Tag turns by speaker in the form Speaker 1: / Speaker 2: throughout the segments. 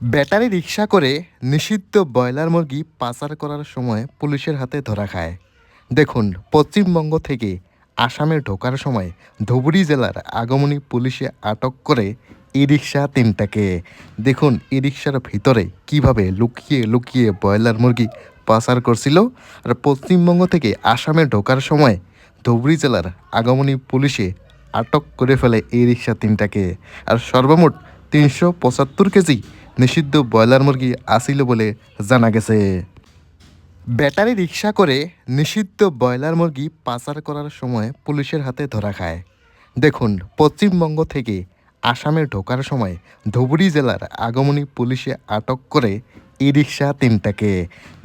Speaker 1: Battery রিক্সা করে নিষিদ্ধ broiler মুরগি পাচার করার সময় পুলিশের হাতে ধরা খায়। দেখুন, পশ্চিমবঙ্গ থেকে আসামে ঢোকার সময় ধুবুরি জেলার আগমনী পুলিশে আটক করে ই রিক্সা তিনটাকে। দেখুন ই রিক্সার ভিতরে কীভাবে লুকিয়ে লুকিয়ে ব্রয়লার মুরগি পাচার করছিল। আর পশ্চিমবঙ্গ থেকে আসামে ঢোকার সময় ধুবুরি জেলার আগমনী পুলিশে আটক করে ফেলে এই রিক্সা তিনটাকে। আর সর্বমোট তিনশো পঁচাত্তর কেজি নিষিদ্ধ ব্রয়লার মুরগি আসিল বলে জানা গেছে। ব্যাটারি রিক্সা করে নিষিদ্ধ ব্রয়লার মুরগি পাচার করার সময় পুলিশের হাতে ধরা খায়। দেখুন, পশ্চিমবঙ্গ থেকে আসামে ঢোকার সময় ধুবুরি জেলার আগমনী পুলিশে আটক করে ই রিক্সা তিনটাকে।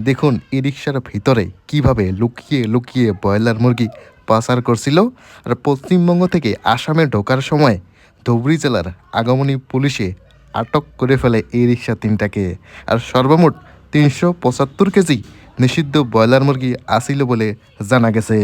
Speaker 1: দেখুন ই রিক্সার ভিতরে কীভাবে লুকিয়ে লুকিয়ে ব্রয়লার মুরগি পাচার করছিল। আর পশ্চিমবঙ্গ থেকে আসামে ঢোকার সময় ধুবুরি জেলার আগমনী পুলিশে আটক করে ফেলে এই রিক্সা তিনটাকে। আর সর্বমোট তিনশো পঁচাত্তর কেজি নিষিদ্ধ ব্রয়লার মুরগি আসিল বলে জানা গেছে।